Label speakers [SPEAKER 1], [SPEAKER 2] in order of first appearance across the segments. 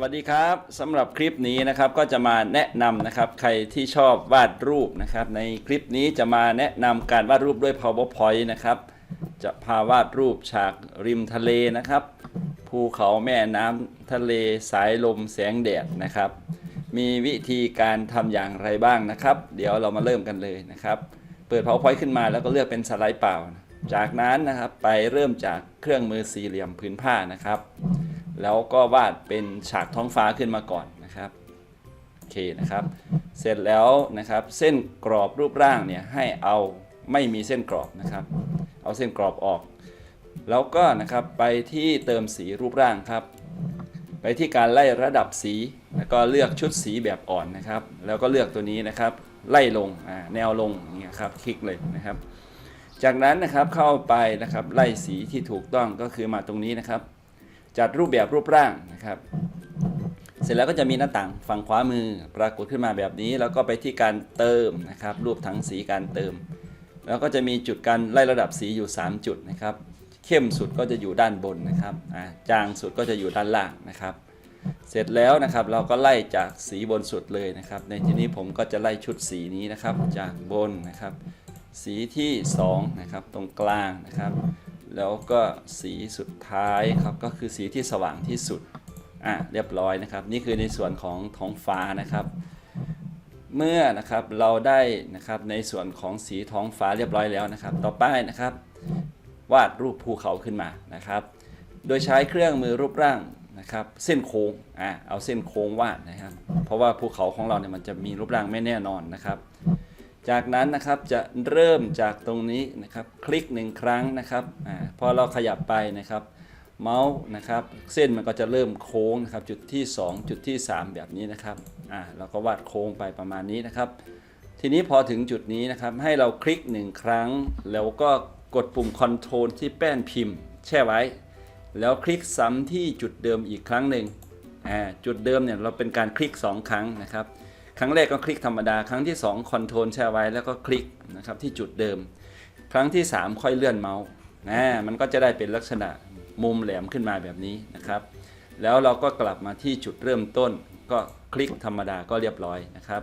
[SPEAKER 1] วัสดีครับสำหรับคลิปนี้นะครับก็จะมาแนะนำนะครับใครที่ชอบวาดรูปนะครับในคลิปนี้จะมาแนะนำการวาดรูปด้วย powerpoint นะครับจะพาวาดรูปฉากริมทะเลนะครับ ภูเขาแม่น้ำทะเลสายลมแสงแดดนะครับ มีวิธีการทำอย่างไรบ้างนะครับ เดี๋ยวเรามาเริ่มกันเลยนะครับ เปิด powerpoint ขึ้นมาแล้วก็เลือกเป็นสไลด์เปล่า จากนั้นนะครับไปเริ่มจากเครื่องมือสี่เหลี่ยมพื้นผ้านะครับ แล้วก็วาดเป็นฉากท้องฟ้าขึ้นมาก่อนนะครับโอเคนะครับ เสร็จแล้วนะครับเส้นกรอบรูปร่างเนี่ยให้เอาไม่มีเส้นกรอบนะครับ เอาเส้นกรอบออก แล้วก็นะครับไปที่เติมสีรูปร่างครับ ไปที่การไล่ระดับสีแล้วก็เลือกชุดสีแบบอ่อนนะครับ แล้วก็เลือกตัวนี้นะครับ ไล่ลงแนวลงอย่างเงี้ยครับคลิกเลยนะครับ จากนั้นนะครับเข้าไปนะครับไล่สีที่ถูกต้องก็คือมาตรงนี้นะครับ จัดรูปแบบรูปร่างนะครับ เสร็จแล้วก็จะมีหน้าต่างฝั่งขวามือปรากฏขึ้นมาแบบนี้ แล้วก็ไปที่การเติมนะครับ รูปถังสีการเติม แล้วก็จะมีจุดการไล่ระดับสีอยู่ 3 จุดนะครับ เข้มสุดก็จะอยู่ด้านบนนะครับจางสุดก็จะอยู่ด้านล่างนะครับ เสร็จแล้วนะครับเราก็ไล่จากสีบนสุดเลยนะครับ ในที่นี้ผมก็จะไล่ชุดสีนี้นะครับ จากบนนะครับ สีที่2นะครับตรงกลางนะครับ แล้วก็สีสุดท้ายครับก็คือสีที่สว่างที่สุดอะเรียบร้อยนะครับ นี่คือในส่วนของท้องฟ้านะครับ เมื่อนะครับเราได้นะครับในส่วนของสีท้องฟ้าเรียบร้อยแล้วนะครับ ต่อไปนะครับ วาดรูปภูเขาขึ้นมานะครับ โดยใช้เครื่องมือรูปร่างนะครับเส้นโค้งอะเอาเส้นโค้งวาดนะครับ เพราะว่าภูเขาของเราเนี่ยมันจะมีรูปร่างไม่แน่นอนนะครับ จากนั้นนะครับจะเริ่มจากตรงนี้นะครับคลิกหนึ่งครั้งนะครับอพอเราขยับไปนะครับเมาส์นะครับเส้นมันก็จะเริ่มโค้งนะครับจุดที่ 2 จุดที่ 3 แบบนี้นะครับอ่าเราก็วาดโค้งไปประมาณนี้นะครับ ทีนี้พอถึงจุดนี้นะครับให้เราคลิกหนึ่งครั้ง แล้วก็กดปุ่ม Ctrl ที่แป้นพิมพ์ แช่ไว้ แล้วคลิกซ้ำที่จุดเดิมอีกครั้งหนึ่งอ่าจุดเดิมเนี่ยเราเป็นการคลิก 2 ครั้งนะครับ ครั้งแรกก็คลิกธรรมดา ครั้งที่ 2 คอนโทรลแช่ไว้แล้วก็คลิกนะครับที่จุดเดิม ครั้งที่ 3 ค่อยเลื่อนเมาส์นะมันก็จะได้เป็นลักษณะมุมแหลมขึ้นมาแบบนี้นะครับ แล้วเราก็กลับมาที่จุดเริ่มต้น ก็คลิกธรรมดาก็เรียบร้อยนะครับ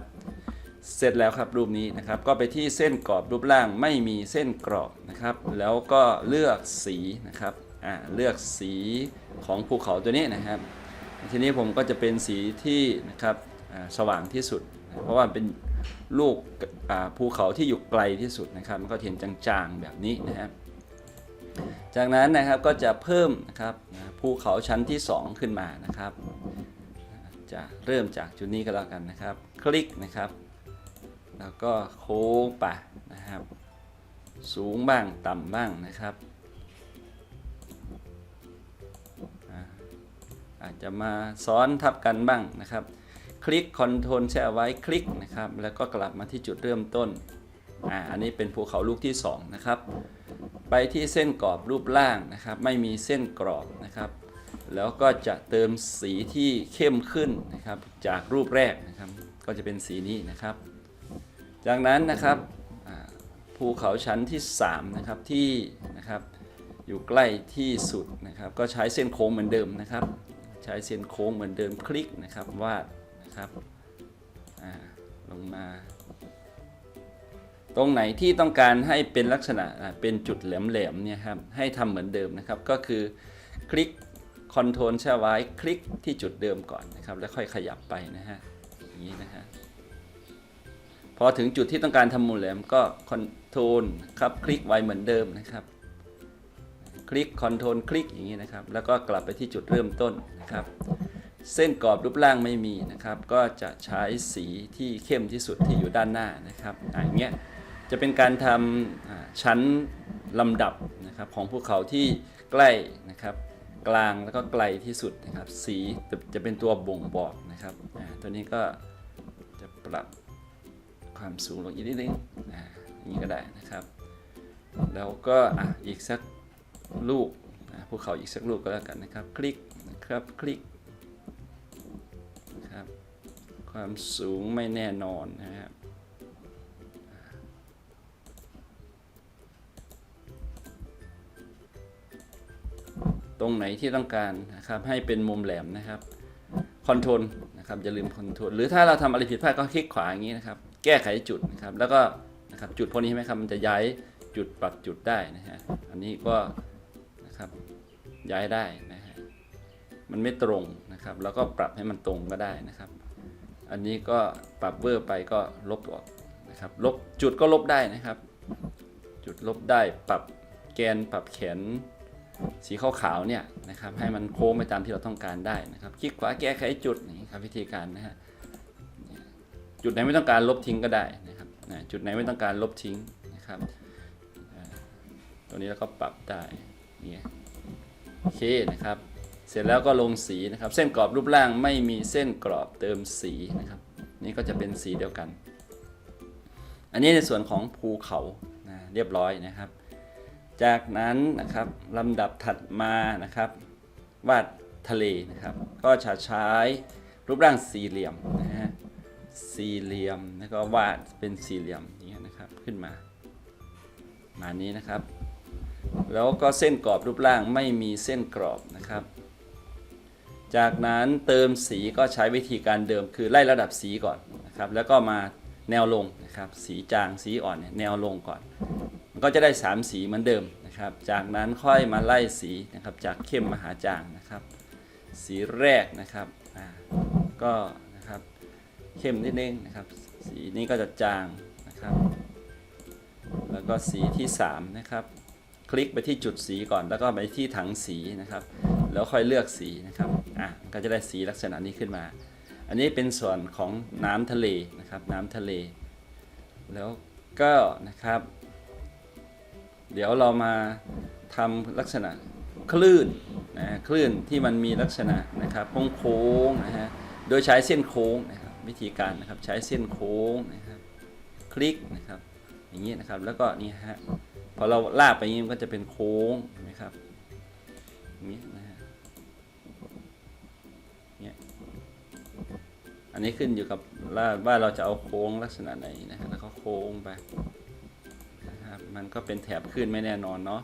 [SPEAKER 1] เสร็จแล้วครับรูปนี้นะครับ ก็ไปที่เส้นกรอบรูปร่างไม่มีเส้นกรอบนะครับ แล้วก็เลือกสีนะครับอ่าเลือกสีของภูเขาตัวนี้นะครับ ทีนี้ผมก็จะเป็นสีที่นะครับ สว่างที่สุด เพราะว่าเป็นลูกภูเขาที่อยู่ไกลที่สุดนะครับ มันก็เห็นจางๆแบบนี้นะครับ จากนั้นนะครับก็จะเพิ่มนะครับภูเขาชั้นที่ 2 ขึ้นมานะครับ จะเริ่มจากจุดนี้ก็แล้วกันนะครับ คลิกนะครับ แล้วก็โค้งไปนะครับ สูงบ้างต่ำบ้างนะครับอาจจะมาซ้อนทับกันบ้างนะครับ คลิกคอนโทรลแช่ไว้คลิกนะครับ แล้วก็กลับมาที่จุดเริ่มต้นอ่าอันนี้เป็นภูเขาลูกที่ 2 นะครับ ไปที่เส้นกรอบรูปร่างนะครับ ไม่มีเส้นกรอบนะครับ แล้วก็จะเติมสีที่เข้มขึ้นนะครับ จากรูปแรกนะครับ ก็จะเป็นสีนี้นะครับ จากนั้นนะครับภูเขาชั้นที่3นะครับที่นะครับอยู่ใกล้ที่สุดนะครับ ก็ใช้เส้นโค้งเหมือนเดิมนะครับ ใช้เส้นโค้งเหมือนเดิมคลิกนะครับวาด นะครับลงมา ตรงไหนที่ต้องการให้เป็นลักษณะเป็นจุดแหลมๆเนี่ยครับให้ทำเหมือนเดิมนะครับ ก็คือคลิกคอนโทรลแช่ไว้คลิกที่จุดเดิมก่อนนะครับ แล้วค่อยขยับไปนะฮะอย่างนี้นะฮะพอถึงจุดที่ต้องการทำมุมแหลมก็คอนโทรลครับคลิกไว้เหมือนเดิมนะครับ คลิกคอนโทรลคลิกอย่างนี้นะครับ แล้วก็กลับไปที่จุดเริ่มต้นนะครับ เส้นกรอบรูปร่างไม่มีนะครับ ก็จะใช้สีที่เข้มที่สุดที่อยู่ด้านหน้านะครับอย่างเงี้ยจะเป็นการทำชั้นลำดับนะครับของภูเขาที่ใกล้นะครับกลางแล้วก็ไกลที่สุดนะครับ สีจะเป็นตัวบ่งบอกนะครับตัวนี้ก็จะปรับความสูงลงอีกนิดนึงอย่างนี้ก็ได้นะครับ แล้วก็อ,อีกสักลูกภูเขาอีกสักลูกก็แล้วกันนะครับ คลิกนะครับคลิก ความสูงไม่แน่นอนนะครับตรงไหนที่ต้องการนะครับให้เป็นมุมแหลมนะครับคอนโทรลนะครับอย่าลืมคอนโทรลหรือถ้าเราทำอะไรผิดพลาดก็คลิกขวาอย่างนี้นะครับ แก้ไขจุดนะครับแล้วก็นะครับจุดพวกนี้ใช่ไหมครับมันจะย้ายจุดปรับจุดได้นะฮะอันนี้ก็นะครับย้ายได้นะฮะมันไม่ตรงนะครับ แล้วก็ปรับให้มันตรงก็ได้นะครับ อันนี้ก็ปรับเวอร์ไปก็ลบออกนะครับลบจุดก็ลบได้นะครับ จุดลบได้ปรับแกนปรับแขนสีขาวๆเนี่ยนะครับให้มันโค้งไปตามที่เราต้องการได้นะครับคลิกขวาแก้ไขจุดนี่ครับวิธีการนะฮะจุดไหนไม่ต้องการลบทิ้งก็ได้นะครับจุดไหนไม่ต้องการลบทิ้งนะครับตัวนี้เราก็ปรับได้เนี่ยโอเคนะครับ เสร็จแล้วก็ลงสีนะครับ เส้นกรอบรูปร่างไม่มีเส้นกรอบเติมสีนะครับ นี่ก็จะเป็นสีเดียวกัน อันนี้ในส่วนของภูเขานะเรียบร้อยนะครับ จากนั้นนะครับลำดับถัดมานะครับ วาดทะเลนะครับ ก็จะใช้รูปร่างสี่เหลี่ยมนะฮะสี่เหลี่ยมแล้วก็วาดเป็นสี่เหลี่ยมอย่างเงี้ยนะครับขึ้นมามานี้นะครับ แล้วก็เส้นกรอบรูปร่างไม่มีเส้นกรอบนะครับ จากนั้นเติมสีก็ใช้วิธีการเดิมคือไล่ระดับสีก่อนนะครับแล้วก็มาแนวลงนะครับสีจางสีอ่อนเนี่ยแนวลงก่อน มันก็จะได้ 3 สีเหมือนเดิมนะครับจากนั้นค่อยมาไล่สีนะครับจากเข้มมาหาจางนะครับ สีแรกนะครับอ่าก็นะครับเข้มนิดนึงนะครับ สีนี้ก็จะจางนะครับ แล้วก็สีที่ 3 นะครับ คลิกไปที่จุดสีก่อน แล้วก็ไปที่ถังสีนะครับ แล้วค่อยเลือกสีนะครับอะก็จะได้สีลักษณะนี้ขึ้นมา อันนี้เป็นส่วนของน้ำทะเลนะครับ น้ำทะเล แล้วก็นะครับ เดี๋ยวเรามาทำลักษณะคลื่นนะคลื่นที่มันมีลักษณะนะครับโค้งๆนะฮะโดยใช้เส้นโค้งนะครับวิธีการนะครับใช้เส้นโค้งนะครับ คลิกนะครับ อย่างนี้นะครับแล้วก็นี่ฮะ พอเราลากไปนี้มันก็จะเป็นโค้งนะครับนี้นะฮะเนี่ยอันนี้ขึ้นอยู่กับว่าว่าเราจะเอาโค้งลักษณะไหนนะฮะแล้วก็โค้งไปนะครับมันก็เป็นแถบขึ้นไม่แน่นอนเนาะ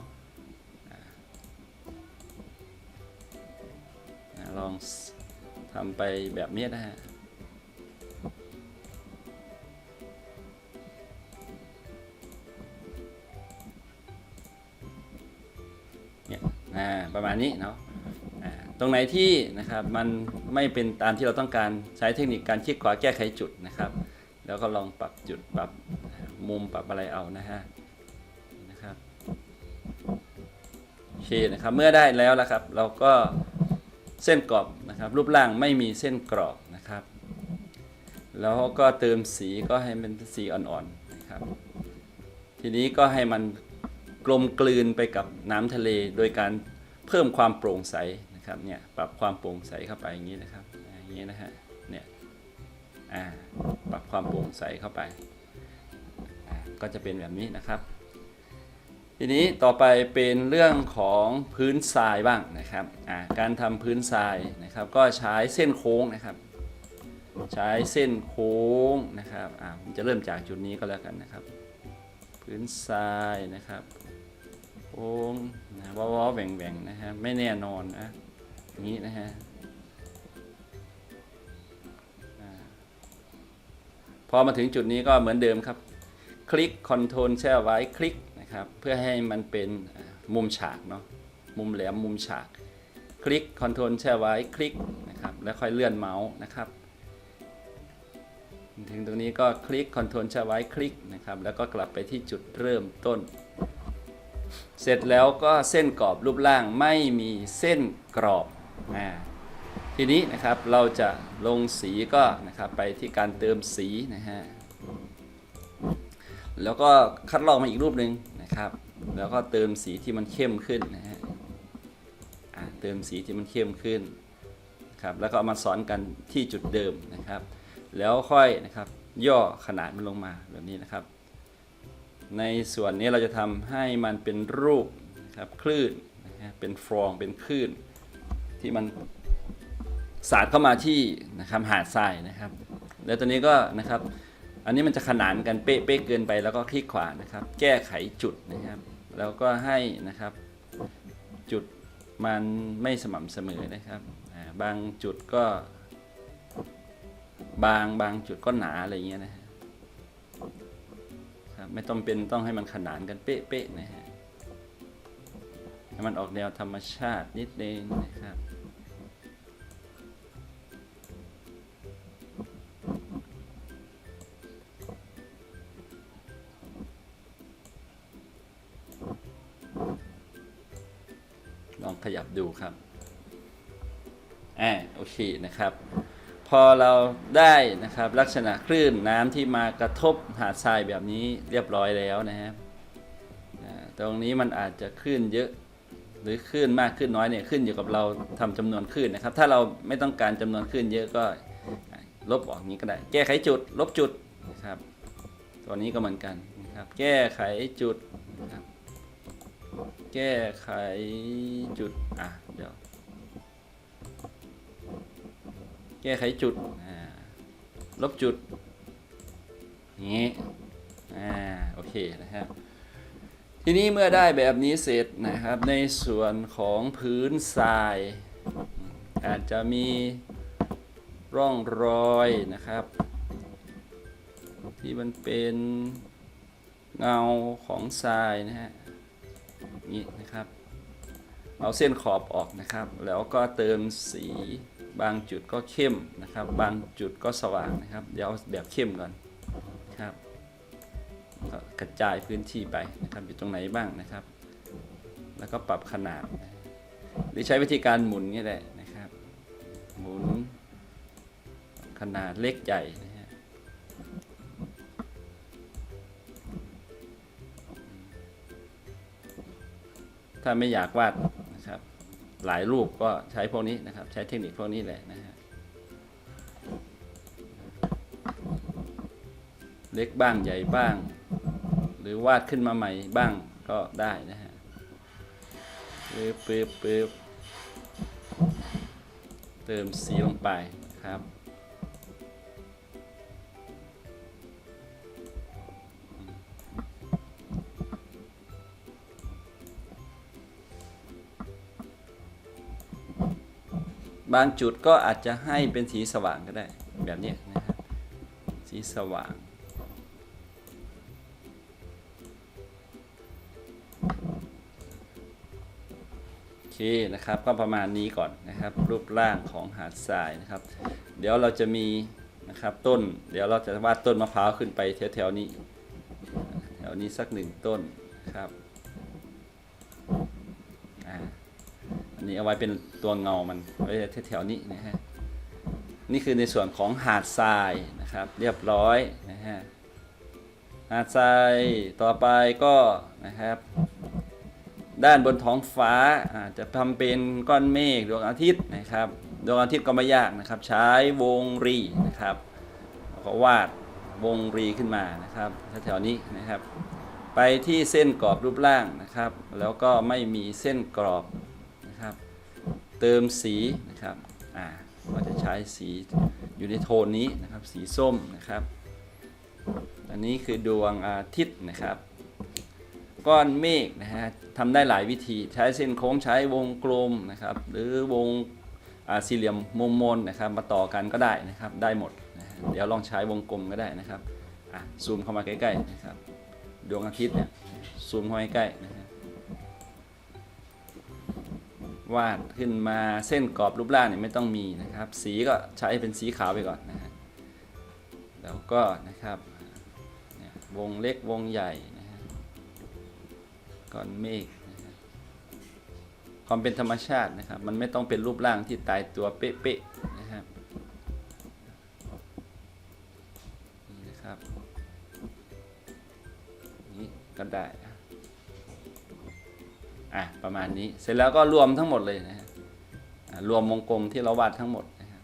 [SPEAKER 1] ลองทำไปแบบนี้นะฮะ อ่าประมาณนี้เนาะอ่าตรงไหนที่นะครับมันไม่เป็นตามที่เราต้องการใช้เทคนิคการคลิกขวาแก้ไขจุดนะครับ แล้วก็ลองปรับจุดปรับมุมปรับอะไรเอานะฮะนะครับโอเคนะครับเมื่อได้แล้วละครับ เราก็เส้นกรอบนะครับ รูปร่างไม่มีเส้นกรอบนะครับ แล้วก็เติมสีก็ให้เป็นสีอ่อนๆนะครับ ทีนี้ก็ให้มัน ลมกลืนไปกับน้ำทะเล โดยการเพิ่มความโปร่งใสนะครับเนี่ยปรับความโปร่งใสเข้าไปอย่างนี้นะครับอย่างนี้นะฮะเนี่ยอ่าปรับความโปร่งใสเข้าไปก็จะเป็นแบบนี้นะครับ ทีนี้ต่อไปเป็นเรื่องของพื้นทรายบ้างนะครับการทำพื้นทรายนะครับ ก็ใช้เส้นโค้งนะครับ ใช้เส้นโค้งนะครับอ่าผมจะเริ่มจากจุดนี้ก็แล้วกันนะครับ พื้นทรายนะครับ ค้งนะว้าวๆแหว่งนะฮะไม่แน่นอนนะอย่างนี้นะฮะพอมาถึงจุดนี้ก็เหมือนเดิมครับ คลิก Ctrl แช่ไว้คลิกนะครับ เพื่อให้มันเป็นมุมฉากเนาะมุมแหลมมุมฉาก คลิก Ctrl แช่ไว้คลิกนะครับ แล้วค่อยเลื่อนเมาส์นะครับถึงตรงนี้ก็คลิก Ctrl แช่ไว้คลิกนะครับ แล้วก็กลับไปที่จุดเริ่มต้น เสร็จแล้วก็เส้นกรอบรูปร่างไม่มีเส้นกรอบอทีนี้นะครับเราจะลงสีก็นะครับไปที่การเติมสีนะฮะแล้วก็คัดลอกมาอีกรูปหนึ่งนะครับ แล้วก็เติมสีที่มันเข้มขึ้นนะฮะเติมสีที่มันเข้มขึ้นครับแล้วก็เอามาสอนกันที่จุดเดิมนะครับ แล้วค่อยนะครับย่อขนาดมันลงมาแบบนี้นะครับ ในส่วนนี้เราจะทำให้มันเป็นรูปครับคลื่นเป็นฟองเป็นคลื่น ที่มันสาดเข้ามาที่นะครับหาดทรายนะครับ แล้วตัวนี้ก็นะครับ อันนี้มันจะขนานกันเป๊ะๆเกินไปแล้วก็คลิกขวานะครับ แก้ไขจุดนะครับ แล้วก็ให้นะครับจุดมันไม่สม่ำเสมอนะครับ บางจุดก็ บางบางจุดก็หนาอะไรเงี้ยนะ ไม่ต้องเป็นต้องให้มันขนานกันเป๊ะๆนะฮะให้มันออกแนวธรรมชาตินิดนึงนะครับลองขยับดูครับอ่าโอเคนะครับ พอเราได้นะครับลักษณะคลื่นน้ำที่มากระทบหาดทรายแบบนี้เรียบร้อยแล้วนะครับตรงนี้มันอาจจะคลื่นเยอะหรือคลื่นมากคลื่นน้อยเนี่ยขึ้นอยู่กับเราทำจำนวนคลื่นนะครับ ถ้าเราไม่ต้องการจำนวนคลื่นเยอะก็ลบออกนี้ก็ได้ แก้ไขจุด ลบจุดนะครับตัวนี้ก็เหมือนกันนะครับ แก้ไขจุดนะครับแก้ไขจุด ก้ไขจุดลบจุดอย่างนี้อ่าโอเคนะครับ ทีนี้เมื่อได้แบบนี้เสร็จนะครับในส่วนของพื้นทราย อาจจะมีร่องรอยนะครับ ที่มันเป็นเงาของทรายนะฮะนี้นะครับ เอาเส้นขอบออกนะครับ แล้วก็เติมสี บางจุดก็เข้มนะครับ บางจุดก็สว่างนะครับ เดี๋ยวแบบเข้มก่อนครับก็กระจายพื้นที่ไปนะครับอยู่ตรงไหนบ้างนะครับ แล้วก็ปรับขนาด หรือใช้วิธีการหมุนนี่แหละนะครับ หมุน ขนาดเล็กใหญ่นะฮะถ้าไม่อยากวาด หลายรูปก็ใช้พวกนี้นะครับ ใช้เทคนิคพวกนี้แหละนะฮะเล็กบ้างใหญ่บ้าง หรือวาดขึ้นมาใหม่บ้างก็ได้นะฮะปึ๊บปึ๊บปึ๊บเติมสีลงไปครับ บางจุดก็อาจจะให้เป็นสีสว่างก็ได้แบบนี้นะครับสีสว่างโอเคนะครับก็ประมาณนี้ก่อนนะครับ รูปร่างของหาดทรายนะครับ เดี๋ยวเราจะมีนะครับต้น เดี๋ยวเราจะวาดต้นมะพร้าวขึ้นไปแถวๆนี้แถวนี้สักหนึ่งต้นครับอ่า นี้เอาไว้เป็นตัวเงามันไว้แถวๆนี้นะฮะนี่คือในส่วนของหาดทรายนะครับเรียบร้อยนะฮะหาดทรายต่อไปก็นะครับ ด้านบนท้องฟ้าอาจจะทำเป็นก้อนเมฆดวงอาทิตย์นะครับดวงอาทิตย์ก็ไม่ยากนะครับ ใช้วงรีนะครับแล้วก็วาดวงรีขึ้นมานะครับแถวๆนี้นะครับ ไปที่เส้นกรอบรูปร่างนะครับ แล้วก็ไม่มีเส้นกรอบ เติมสีนะครับอ่าก็จะใช้สีอยู่ในโทนนี้นะครับ สีส้มนะครับ อันนี้คือดวงอาทิตย์นะครับ ก้อนเมฆนะฮะทำได้หลายวิธีใช้เส้นโค้งใช้วงกลมนะครับ หรือวงอสี่เหลี่ยมมุมมนนะครับ มาต่อกันก็ได้นะครับ ได้หมดนะเดี๋ยวลองใช้วงกลมก็ได้นะครับอะซูมเข้ามาใกล้ๆนะครับ ดวงอาทิตย์เนี่ยซูมเข้ามาใกล้ๆนะฮะ วาดขึ้นมาเส้นกรอบรูปร่างเนี่ยไม่ต้องมีนะครับ สีก็ใช้เป็นสีขาวไปก่อนนะฮะแล้วก็นะครับวงเล็กวงใหญ่นะฮะก้อนเมฆนะฮะความเป็นธรรมชาตินะครับ มันไม่ต้องเป็นรูปร่างที่ตายตัวเป๊ะๆนะครับนี่นะครับนี่ก็ได้ อะประมาณนี้เสร็จแล้วก็รวมทั้งหมดเลยนะฮะรวมวงกลมที่เราวาดทั้งหมดนะครับ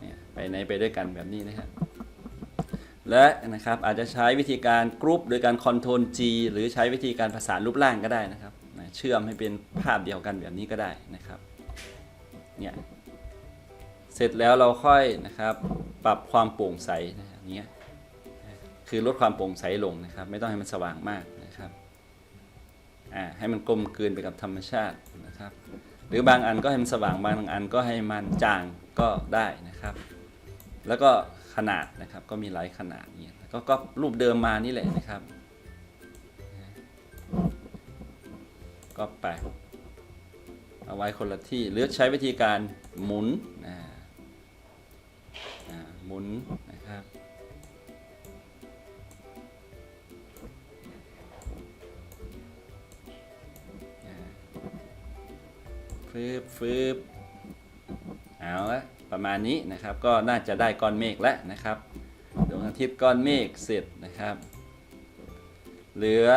[SPEAKER 1] เนี่ยไปไหนไปด้วยกันแบบนี้นะครับและนะครับอาจจะใช้วิธีการกรุ๊ปโดยการคอนโทรล G หรือใช้วิธีการผสานรูปร่างก็ได้นะครับนะเชื่อมให้เป็นภาพเดียวกันแบบนี้ก็ได้นะครับเนี่ยเสร็จแล้วเราค่อยนะครับปรับความโปร่งใสนะอย่างเงี้ยคือลดความโปร่งใสลงนะครับ ไม่ต้องให้มันสว่างมาก อ่าให้มันกลมกลืนไปกับธรรมชาตินะครับ หรือบางอันก็ให้มันสว่างบางอันก็ให้มันจางก็ได้นะครับ แล้วก็ขนาดนะครับก็มีหลายขนาดเนี่ยก็ก็รูปเดิมมานี่แหละนะครับ ก็ไปเอาไว้คนละที่หรือใช้วิธีการหมุนหมุน ฟืบฟืบเอาละประมาณนี้นะครับก็น่าจะได้ก้อนเมฆแล้วนะครับดวงอาทิตย์ก้อนเมฆเสร็จนะครับ เหลือ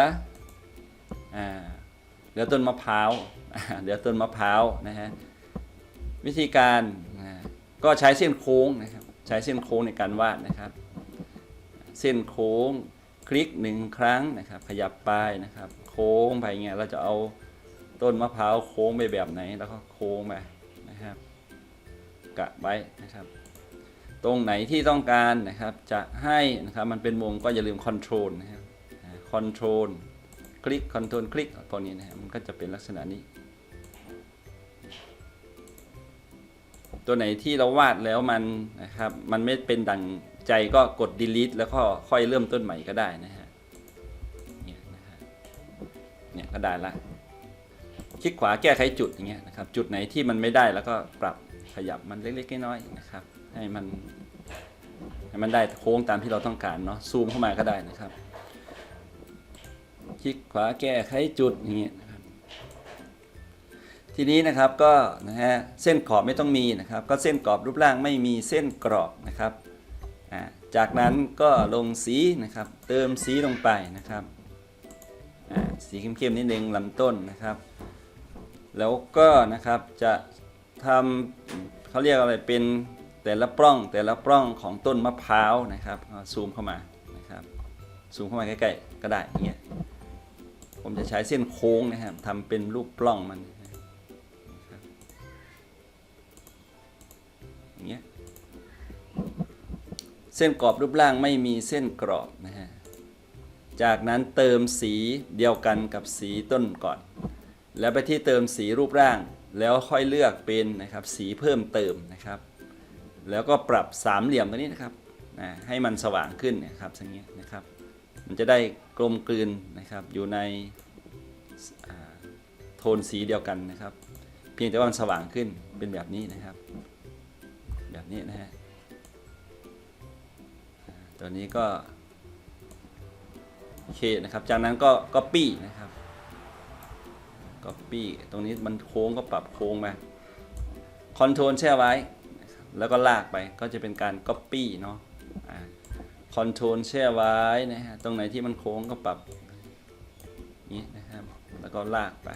[SPEAKER 1] อ่าเหลือต้นมะพร้าวเหลือต้นมะพร้าวนะฮะวิธีการก็ใช้เส้นโค้งนะครับใช้เส้นโค้งในการวาดนะครับ เส้นโค้งคลิกหนึ่งครั้งนะครับ ขยับไปนะครับ โค้งไปเงี้ยเราจะเอา ต้นมะพร้าวโค้งไปแบบไหนแล้วก็โค้งไปนะครับ กะไว้นะครับ ตรงไหนที่ต้องการนะครับจะให้นะครับมันเป็นวงก็อย่าลืมคอนโทรลนะครับคอนโทรลคลิกคอนโทรลคลิกพวกนี้นะครับมันก็จะเป็นลักษณะนี้ ตัวไหนที่เราวาดแล้วมันนะครับมันไม่เป็นดังใจก็กด delete แล้วก็ค่อยเริ่มต้นใหม่ก็ได้นะฮะเนี่ยนะฮะเนี่ยก็ได้ละ ลิกขวาแก้ไขจุดอย่างเงี้ยนะครับจุดไหนที่มันไม่ได้แล้วก็ปรับขยับมันเล็กๆน้อยๆนะครับ ให้มันให้มันได้โค้งตามที่เราต้องการเนาะซูมเข้ามาก็ได้นะครับคลิกขวาแก้ไขจุดอย่างเงี้ยนะครับทีนี้นะครับก็นะฮะเส้นขอบไม่ต้องมีนะครับ ก็เส้นกรอบรูปร่างไม่มีเส้นกรอบนะครับอ่าจากนั้นก็ลงสีนะครับ เติมสีลงไปนะครับสีเข้มๆนิดนึงลำต้นนะครับ แล้วก็นะครับจะทำเขาเรียกอะไรเป็นแต่ละปล้องแต่ละปล้องของต้นมะพร้าวนะครับซูมเข้ามานะครับซูมเข้ามาใกล้ๆก็ได้อย่างเงี้ยผมจะใช้เส้นโค้งนะครับทำเป็นรูปปล้องมันอย่างเงี้ยเส้นกรอบรูปร่างไม่มีเส้นกรอบนะฮะจากนั้นเติมสีเดียวกันกับสีต้นก่อน แล้วไปที่เติมสีรูปร่าง แล้วค่อยเลือกเป็นนะครับสีเพิ่มเติมนะครับ แล้วก็ปรับสามเหลี่ยมตัวนี้นะครับนะให้มันสว่างขึ้นนะครับอย่างเงี้ยนะครับ มันจะได้กลมกลืนนะครับอยู่ในโทนสีเดียวกันนะครับ เพียงแต่ว่ามันสว่างขึ้นเป็นแบบนี้นะครับ แบบนี้นะฮะตัวนี้ก็โอเคนะครับ จากนั้นก็ copy นะครับ copy ตรงนี้มันโค้งก็ปรับโค้งไปคอนโทรลแช่ไว้ แล้วก็ลากไปก็จะเป็นการ copy เนาะคอนโทรลแช่ไว้นะฮะตรงไหนที่มันโค้งก็ปรับนี้นะครับแล้วก็ลากไป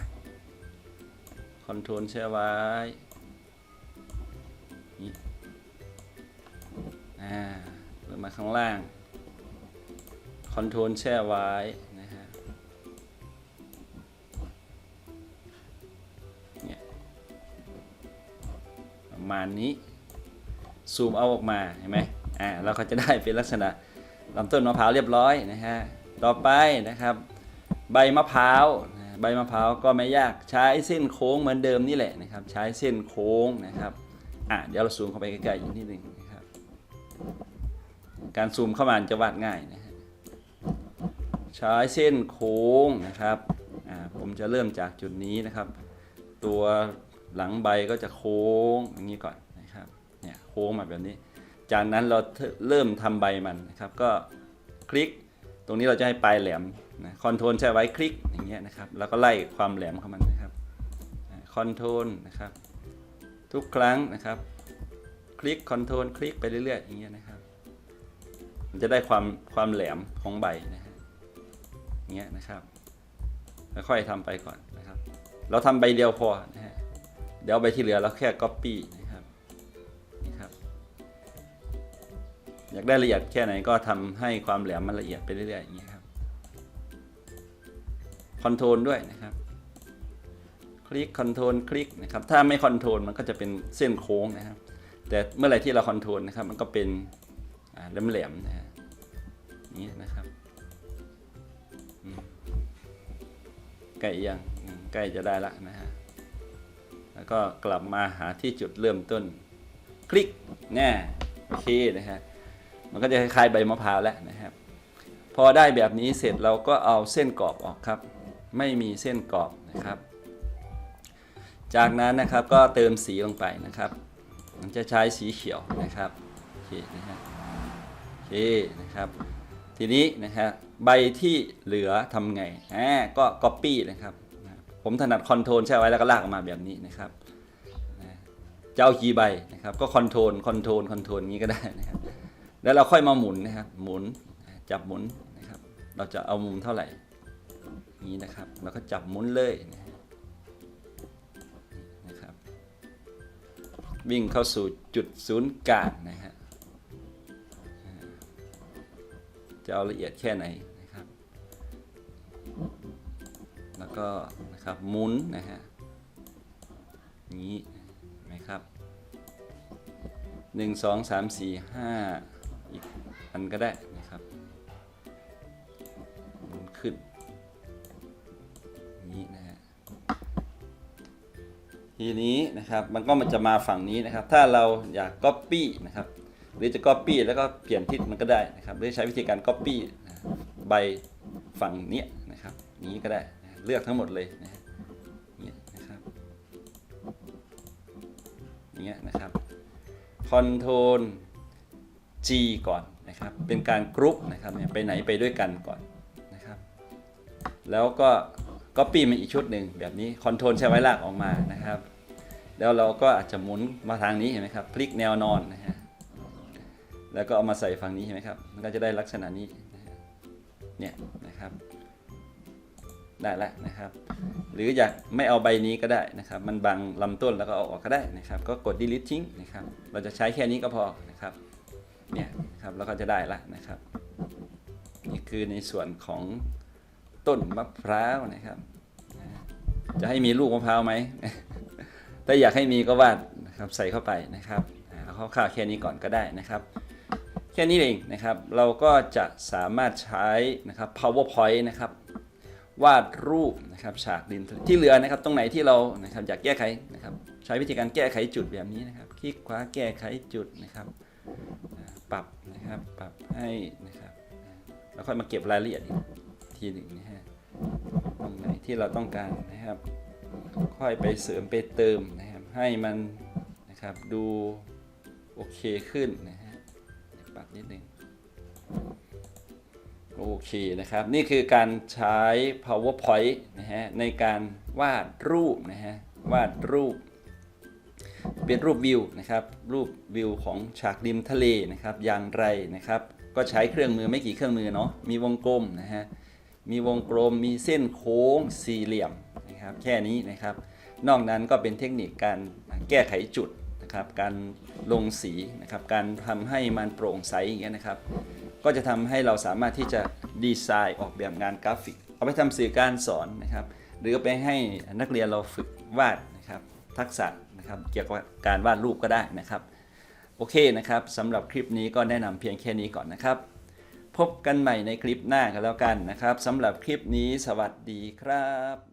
[SPEAKER 1] คอนโทรลแช่ไว้นี่อ่าลงมาข้างล่างคอนโทรลแช่ไว้ ประมาณนี้ ซูมเอาออกมาเห็นไหมอ่าเราก็จะได้เป็นลักษณะลำต้นมะพร้าวเรียบร้อยนะฮะต่อไปนะครับ ใบมะพร้าวใบมะพร้าวก็ไม่ยากใช้เส้นโค้งเหมือนเดิมนี่แหละนะครับ ใช้เส้นโค้งนะครับอะเดี๋ยวเราซูมเข้าไปใกล้ๆอีกนิดหนึ่งนะครับ การซูมเข้ามาจะวาดง่ายนะฮะใช้เส้นโค้งนะครับอ่าผมจะเริ่มจากจุดนี้นะครับ ตัว หลังใบก็จะโค้งอย่างนี้ก่อนนะครับเนี่ยโค้งมาแบบนี้ จากนั้นเราเริ่มทำใบมันนะครับ ก็คลิกตรงนี้เราจะให้ปลายแหลมนะคอนโทรลใช้ไว้คลิกอย่างเงี้ยนะครับ แล้วก็ไล่ความแหลมของมันนะครับคอนโทรลนะครับ ทุกครั้งนะครับ คลิกคอนโทรลคลิกไปเรื่อยๆอย่างเงี้ยนะครับ มันจะได้ความความแหลมของใบนะฮะอย่างเงี้ยนะครับค่อยๆทำไปก่อนนะครับ เราทำใบเดียวพอนะฮะ เดี๋ยวใบที่เหลือเราแค่ copy นะครับนี่ครับ อยากได้ละเอียดแค่ไหนก็ทำให้ความแหลมมันละเอียดไปเรื่อยๆอย่างนี้ครับคอนโทรลด้วยนะครับ คลิกคอนโทรลคลิกนะครับ ถ้าไม่คอนโทรลมันก็จะเป็นเส้นโค้งนะครับ แต่เมื่อไหร่ที่เราคอนโทรลนะครับ มันก็เป็นแหลมๆนะฮะนี่นะครับใกล้ยังใกล้จะได้ละนะฮะ แล้วก็กลับมาหาที่จุดเริ่มต้น คลิกแน่ปโอเคนะฮะมันก็จะคล้ายใบมะพร้าวแล้วนะครับ พอได้แบบนี้เสร็จเราก็เอาเส้นกรอบออกครับ ไม่มีเส้นกรอบนะครับ จากนั้นนะครับก็เติมสีลงไปนะครับมันจะใช้สีเขียวนะครับโอเคนะฮะโอเคนะครับ ทีนี้นะครับใบที่เหลือทำไงอ่าก็ copy นะครับ ผมถนัดคอนโทรลใช่ไว้แล้วก็ลากออกมาแบบนี้นะครับจะเอากี่ใบนะครับก็คอนโทรลคอนโทรลคอนโทรลนี้ก็ได้นะครับแล้วเราค่อยมาหมุนนะครับหมุนจับหมุนนะครับ เราจะเอามุมเท่าไหร่นี้นะครับแล้วก็จับหมุนเลยนะฮะนะครับ วิ่งเข้าสู่จุดศูนย์กลางนะฮะจะเอาละเอียดแค่ไหนนะครับ แล้วก็ นะครับหมุนนะฮะนี้นไหมครับหนึ่งสองสามสี่ห้าอีกอันก็ได้นะครับหมุนขึ้นนี้นะฮะทีนี้นะครับมันก็มันจะมาฝั่งนี้นะครับ ถ้าเราอยาก Copy นะครับหรือจะ Copy แล้วก็เปลี่ยนทิศมันก็ได้นะครับหรือใช้วิธีการ Copy ใบฝั่งนี้นะครับนี้ก็ได้เลือกทั้งหมดเลยนะ อย่างเงี้ยนะครับ Control G ก่อนนะครับ เป็นการกรุ๊ปนะครับเนี่ยไปไหนไปด้วยกันก่อนนะครับ แล้วก็ Copy มาอีกชุดหนึ่งแบบนี้ Control ใช้ไว้ลากออกมานะครับ แล้วเราก็อาจจะหมุนมาทางนี้เห็นไหมครับ พลิกแนวนอนนะฮะแล้วก็เอามาใส่ฝั่งนี้เห็นไหมครับมันก็จะได้ลักษณะนี้เนี่ย ได้แล้วนะครับ หรืออยากไม่เอาใบนี้ก็ได้นะครับ มันบังลำต้นแล้วก็เอาออกก็ได้นะครับ ก็กด delete ทิ้งนะครับ เราจะใช้แค่นี้ก็พอนะครับเนี่ยนะครับแล้วก็จะได้ละนะครับ นี่คือในส่วนของต้นมะพร้าวนะครับ จะให้มีลูกมะพร้าวไหมถ้าอยากให้มีก็วาดนะครับใส่เข้าไปนะครับเอาคร่าวๆแค่นี้ก่อนก็ได้นะครับ แค่นี้เองนะครับ เราก็จะสามารถใช้นะครับ powerpoint นะครับ วาดรูปนะครับฉากดินที่เหลือนะครับตรงไหนที่เรานะครับอยากแก้ไขนะครับใช้วิธีการแก้ไขจุดแบบนี้นะครับ คลิกขวาแก้ไขจุดนะครับ ปรับนะครับปรับให้นะครับแล้วค่อยมาเก็บรายละเอียดอีกทีหนึ่งนะฮะตรงไหนที่เราต้องการนะครับ ค่อยไปเสริมไปเติมนะครับให้มันนะครับดูโอเคขึ้นนะฮะปรับนิดนึง โอเคนะครับ นี่คือการใช้ powerpoint นะฮะในการวาดรูปนะฮะวาดรูป เป็นรูปวิวนะครับรูปวิวของฉากริมทะเลนะครับอย่างไรนะครับ ก็ใช้เครื่องมือไม่กี่เครื่องมือเนาะมีวงกลมนะฮะมีวงกลมมีเส้นโค้งสี่เหลี่ยมนะครับแค่นี้นะครับ นอกนั้นก็เป็นเทคนิคการแก้ไขจุด นะครับการลงสีนะครับการทำให้มันโปร่งใสอย่างเงี้ยนะครับ ก็จะทำให้เราสามารถที่จะดีไซน์ออกแบบงานกราฟิก เอาไปทำสื่อการสอนนะครับ หรือเอาไปให้นักเรียนเราฝึกวาดนะครับทักษะนะครับเกี่ยวกับการวาดรูปก็ได้นะครับ โอเคนะครับสำหรับคลิปนี้ก็แนะนำเพียงแค่นี้ก่อนนะครับ พบกันใหม่ในคลิปหน้ากันแล้วกันนะครับสำหรับคลิปนี้สวัสดีครับ